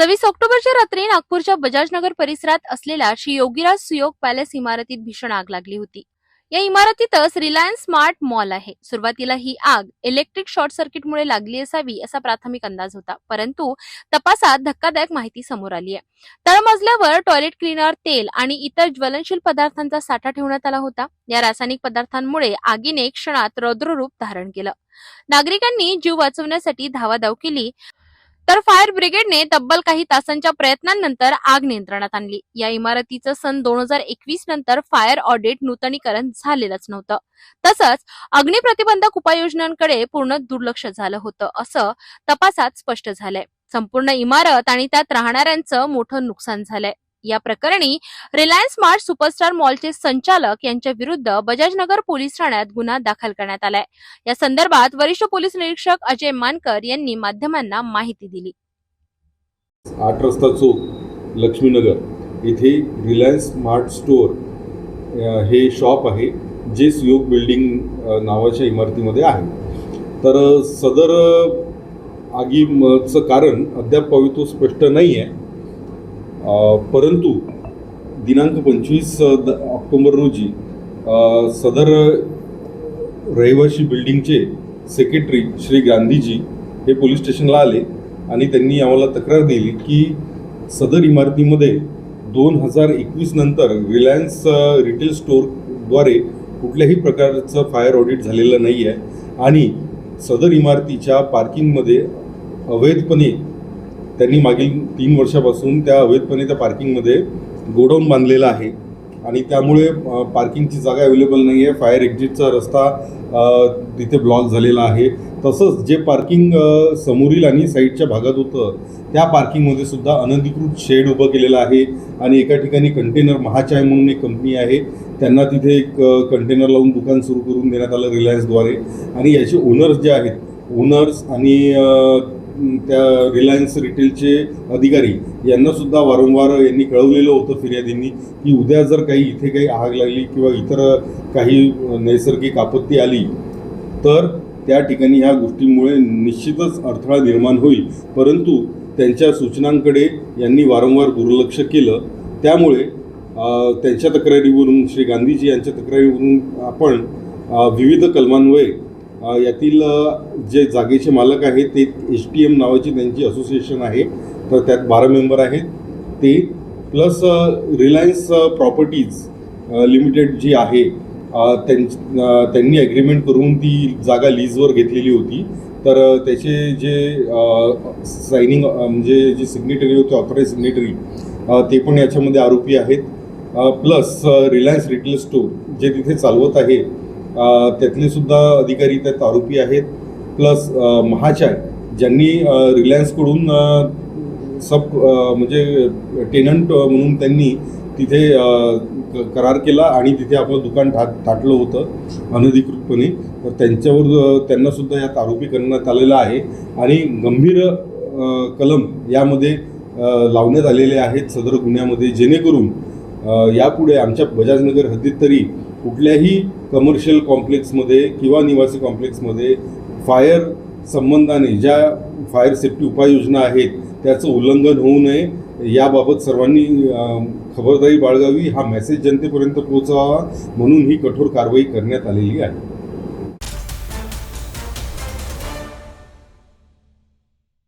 सव्वीस ऑक्टोबरच्या रात्री नागपूरच्या बजाजनगर परिसरात असलेल्या श्री योगीराज सुयोग पॅलेस इमारतीत भीषण आग लागली होती. या इमारतीतच रिलायन्स स्मार्ट मॉल आहे. सुरुवातीला ही आग इलेक्ट्रिक शॉर्ट सर्किटमुळे लागली असावी असा प्राथमिक अंदाज होता. परंतु तपासात धक्कादायक माहिती समोर आली आहे. तळमजल्यावर टॉयलेट क्लीनर तेल आणि इतर ज्वलनशील पदार्थांचा साठा ठेवण्यात आला होता. या रासायनिक पदार्थांमुळे आगीने क्षणात रौद्ररूप धारण केलं. नागरिकांनी जीव वाचवण्यासाठी धावाधाव केली. तर फायर ब्रिगेडने तब्बल काही तासांच्या प्रयत्नांनंतर आग नियंत्रणात आणली. या इमारतीचं सन दोन हजार एकवीस नंतर फायर ऑडिट नूतनीकरण झालेलंच नव्हतं. तसंच अग्निप्रतिबंधक उपाययोजनांकडे पूर्ण दुर्लक्ष झालं होतं असं तपासात स्पष्ट झालंय. संपूर्ण इमारत आणि त्यात राहणाऱ्यांचं मोठं नुकसान झालंय. या प्रकरणी रिलायन्स स्मार्ट सुपरस्टार मॉलचे संचालक यांच्या विरुद्ध बजाजनगर पोलीस ठाण्यात गुन्हा दाखल करण्यात आलाय. या संदर्भात वरिष्ठ पोलीस निरीक्षक अजय मानकर यांनी माध्यमांना माहिती दिली. आठ रस्ता चौक लक्ष्मीनगर इथे रिलायन्स स्मार्ट स्टोअर हे शॉप आहे जे सुयोग बिल्डिंग नावाच्या इमारतीमध्ये आहे. तर सदर आगीचं कारण अद्याप पवित्र स्पष्ट नाही आहे परंतु दिनांक पंचवीस ऑक्टोबर रोजी सदर रहिवाशी बिल्डिंगचे सेक्रेटरी श्री गांधीजी हे पोलीस स्टेशनला आले आणि त्यांनी आम्हाला तक्रार दिली की सदर इमारतीमध्ये दोन हजार एकवीस नंतर रिलायन्स रिटेल स्टोअरद्वारे कुठल्याही प्रकारचं फायर ऑडिट झालेलं नाही आहे आणि सदर इमारतीच्या पार्किंगमध्ये अवैधपणे त्यांनी मागील तीन वर्षापासून त्या अवैधपणे त्या पार्किंगमध्ये गोडाऊन बांधलेलं आहे. आणि त्यामुळे पार्किंगची जागा अवेलेबल नाही आहे फायर एक्झिटचा रस्ता तिथे ब्लॉक झालेला आहे. तसंच जे पार्किंग समोरील आणि साईडच्या भागात होतं त्या पार्किंगमध्ये सुद्धा अनधिकृत शेड उभं केलेलं आहे. आणि एका ठिकाणी कंटेनर महाचाय म्हणून एक कंपनी आहे. त्यांना तिथे एक कंटेनर लावून दुकान सुरू करून देण्यात आलं रिलायन्सद्वारे आणि याचे ओनर्स जे आहेत ओनर्स आणि त्या रिलायन्स रिटेलचे अधिकारी यांना सुद्धा वारंवार यांनी कळवलेलं होतं फिर्यादींनी की उद्या जर काही इथे काही आग लागली किंवा इतर काही नैसर्गिक आपत्ती आली तर त्या ठिकाणी ह्या गोष्टीमुळे निश्चितच अडथळा निर्माण होईल. परंतु त्यांच्या सूचनांकडे यांनी वारंवार दुर्लक्ष केलं. त्यामुळे त्यांच्या तक्रारीवरून श्री गांधीजी यांच्या तक्रारीवरून आपण विविध कलमान्वये यातील जे जागेचे मालक आहेत ते एच टी एम नावाची त्यांची असोसिएशन आहे. तर त्यात बारा मेंबर आहेत. ते प्लस रिलायन्स प्रॉपर्टीज लिमिटेड जी आहे त्यां त्यांनी ॲग्रीमेंट करून ती जागा लीजवर घेतलेली होती. तर त्याचे जे सायनिंग म्हणजे जे सिग्नेटरी होते ऑथराईज सिग्नेटरी ते पण याच्यामध्ये आरोपी आहेत. प्लस रिलायन्स रिटेल स्टोर जे तिथे चालवत आहे त्यातले सुद्धा अधिकारी त्यात आरोपी आहेत. प्लस महाचाय ज्यांनी रिलायन्सकडून सब म्हणजे टेनंट म्हणून त्यांनी तिथे क- करार केला आणि तिथे आपलं दुकान ठाट थाटलं होतं अनधिकृतपणे. तर त्यांच्यावर त्यांनासुद्धा यात आरोपी करण्यात आलेला आहे आणि गंभीर कलम यामध्ये लावण्यात आलेले आहेत सदर गुन्ह्यामध्ये जेणेकरून यापुढे आमच्या बजाजनगर हद्दीत तरी कुठल्याही कमर्शियल कॉम्प्लेक्समध्ये किंवा निवासी कॉम्प्लेक्समध्ये फायर संबंधाने ज्या फायर सेफ्टी उपाययोजना आहेत त्याचं उल्लंघन होऊ नये. याबाबत सर्वांनी खबरदारी बाळगावी. हा मेसेज जनतेपर्यंत पोहोचावा म्हणून ही कठोर कारवाई करण्यात आलेली आहे.